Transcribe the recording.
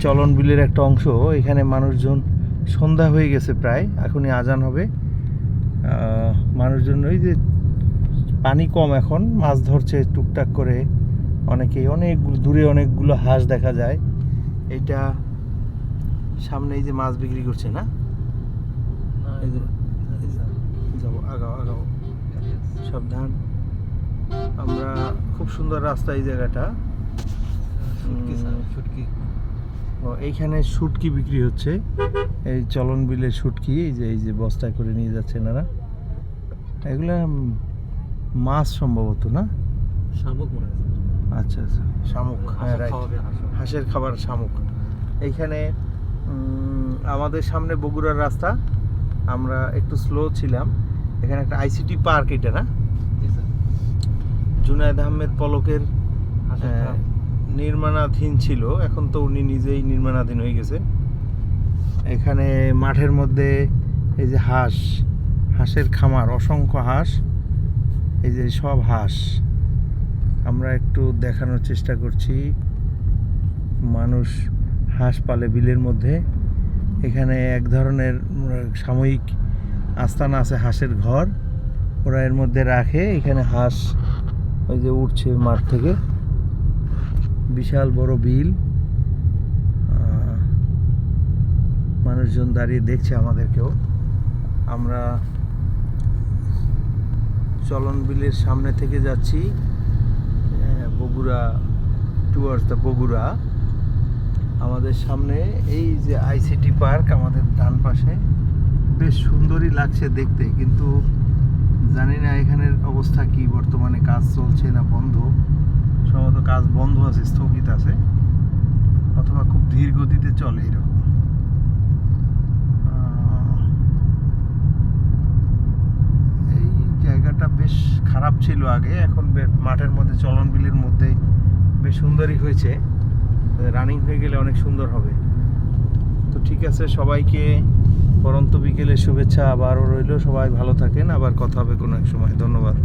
চলন বিলের একটা অংশ, এখানে মানুষজন সন্ধ্যা হয়ে গেছে প্রায়, এখনই আজান হবে। মানুষজন ওই যে পানি কম এখন, মাছ ধরছে টুকটাক করে অনেকেই অনেক দূরে অনেকগুলো হাঁস দেখা যায়। এটা সামনে এই যে মাছ বিক্রি করছে না? যাব, আগাও আগাও। সাবধান। আমরা খুব সুন্দর রাস্তা এই জায়গাটা। এইখানে শুটকি বিক্রি হচ্ছে। এই চলন বিলের শুটকি এই যে এই যে বস্তায় করে নিয়ে যাচ্ছে এনারা। এগুলো মাছ সম্ভবত না? শামুক আচ্ছা আচ্ছা শামুক হ্যাঁ হাঁসের। খাবার শামুক। এইখানে আমাদের সামনে বগুড়ার রাস্তা। আমরা একটু স্লো ছিলাম। এখানে একটা আইসিটি পার্ক এটা না? জুনায়দ আহমেদ পলকের। নির্মাণাধীন ছিল, এখন তো উনি নিজেই নির্মাণাধীন হয়ে গেছে। এখানে মাঠের মধ্যে এই যে হাঁস, হাঁসের খামার, অসংখ্য হাঁস, এই যে সব হাঁস। আমরা একটু দেখানোর চেষ্টা করছি। মানুষ হাঁস পালে বিলের মধ্যে। এখানে এক ধরনের সাময়িক আস্তানা আছে হাঁসের ঘর। ওরা এর মধ্যে রাখে। এখানে হাঁস ওই যে উঠছে মাঠ থেকে। বিশাল বড় বিল। মানুষজন দাঁড়িয়ে দেখছে আমাদেরকেও। আমরা চলন বিলের সামনে থেকে যাচ্ছি বগুড়া টুয়ার্ডস দ্য বগুড়া। আমাদের সামনে এই যে আইসিটি পার্ক আমাদের ডান পাশে। বেশ সুন্দরই লাগছে দেখতে, কিন্তু জানি না এখানের অবস্থা কি, বর্তমানে কাজ চলছে না বন্ধ। কাজ বন্ধ আছে, স্থগিত আছে, অথবা খুব ধীর গতিতে চলে এরকম। এই জায়গাটা বেশ খারাপ ছিল আগে, এখন মাঠের মধ্যে, চলন বিলের মধ্যে বেশ সুন্দরই হয়েছে। রানিং হয়ে গেলে অনেক সুন্দর হবে। তো ঠিক আছে, সবাইকে পরন্ত বিকেলের শুভেচ্ছা আবারও রইল। সবাই ভালো থাকেন, আবার কথা হবে কোনো এক সময়। ধন্যবাদ।